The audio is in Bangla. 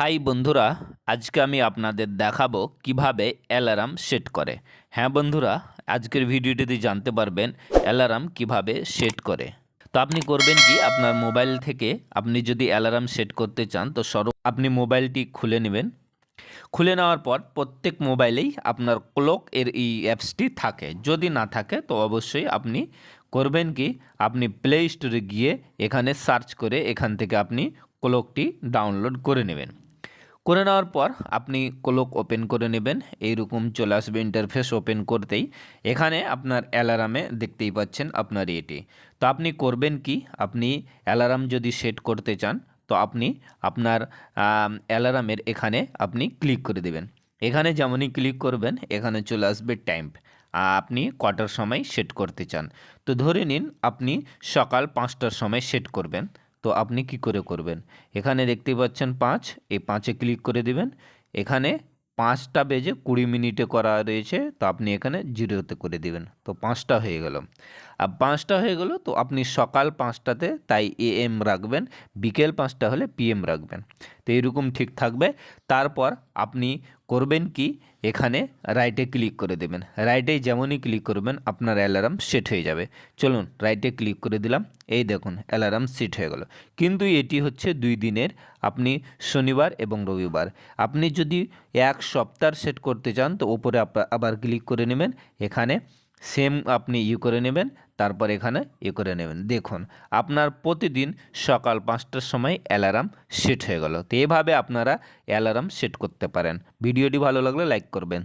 হাই বন্ধুরা, আজকে আমি আপনাদের দেখাবো কীভাবে অ্যালার্ম সেট করে। হ্যাঁ বন্ধুরা, আজকের ভিডিওটিতে জানতে পারবেন অ্যালার্ম কীভাবে সেট করে। তো আপনি করবেন কি, আপনার মোবাইল থেকে আপনি যদি অ্যালার্ম সেট করতে চান, তো সর্ব আপনি মোবাইলটি খুলে নেবেন। খুলে নেওয়ার পর প্রত্যেক মোবাইলেই আপনার ক্লক এর এই অ্যাপসটি থাকে। যদি না থাকে, তো অবশ্যই আপনি করবেন কি, আপনি প্লে স্টোরে গিয়ে এখানে সার্চ করে এখান থেকে আপনি ক্লকটি ডাউনলোড করে নেবেন। করে নেওয়ার পর আপনি ক্লক ওপেন করে নেবেন। এইরকম চলে আসবে ইন্টারফেস ওপেন করতেই। এখানে আপনার অ্যালারামে দেখতেই পাচ্ছেন আপনার এটি। তো আপনি করবেন কি? আপনি অ্যালারাম যদি সেট করতে চান, তো আপনি আপনার অ্যালারামের এখানে আপনি ক্লিক করে দেবেন। এখানে যেমনই ক্লিক করবেন, এখানে চলে আসবে টাইম আপনি কটার সময় সেট করতে চান। তো ধরে নিন, আপনি সকাল পাঁচটার সময় সেট করবেন। তো আপনি কি করে করবেন? এখানে দেখতে পাচ্ছেন পাঁচ, এই পাঁচে ক্লিক করে দিবেন। এখানে পাঁচটা বেজে কুড়ি মিনিটে করা রয়েছে, তো আপনি এখানে জিরোতে করে দিবেন। তো পাঁচটা হয়ে গেল। আর পাঁচটা হয়ে গেল, তো আপনি সকাল পাঁচটাতে তাই এ এম রাখবেন, বিকেল পাঁচটা হলে পিএম রাখবেন। তো এইরকম ঠিক থাকবে। তারপর আপনি করবেন কি? এখানে রাইটে ক্লিক করে দেবেন। রাইটে যেমনই ক্লিক করবেন, আপনার অ্যালার্ম সেট হয়ে যাবে। চলুন রাইটে ক্লিক করে দিলাম। এই দেখুন অ্যালার্ম সেট হয়ে গেল। কিন্তু এটি হচ্ছে দুই দিনের, আপনি শনিবার এবং রবিবার। আপনি যদি এক সপ্তাহ সেট করতে চান, তো ওপরে আবার ক্লিক করে নেবেন। এখানে সেম আপনি ইউ করে নেবেন, তারপর এখানে ইয়ে করে নেবেন। দেখুন, আপনার প্রতিদিন সকাল পাঁচটার সময় অ্যালার্ম সেট হয়ে গেল। তো এভাবে আপনারা অ্যালার্ম সেট করতে পারেন। ভিডিওটি ভালো লাগলে লাইক করবেন।